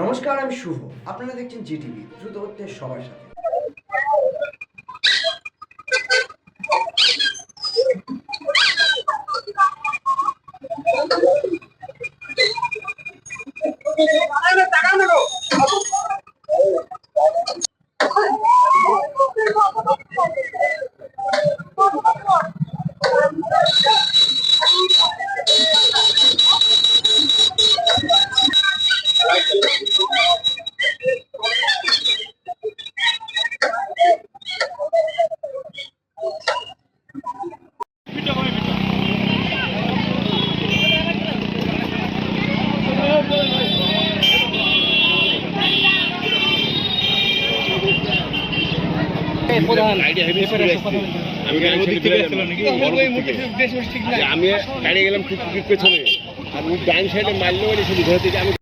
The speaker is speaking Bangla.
নমস্কার আমি শুভ। আপনারা দেখছেন জিটিভি দ্রুত হচ্ছে সবার সাথে। আমি গাড়ি গেলাম ঠিক পেছনে আর ডান সাইডে মারলে শুধু ঘর থেকে আমি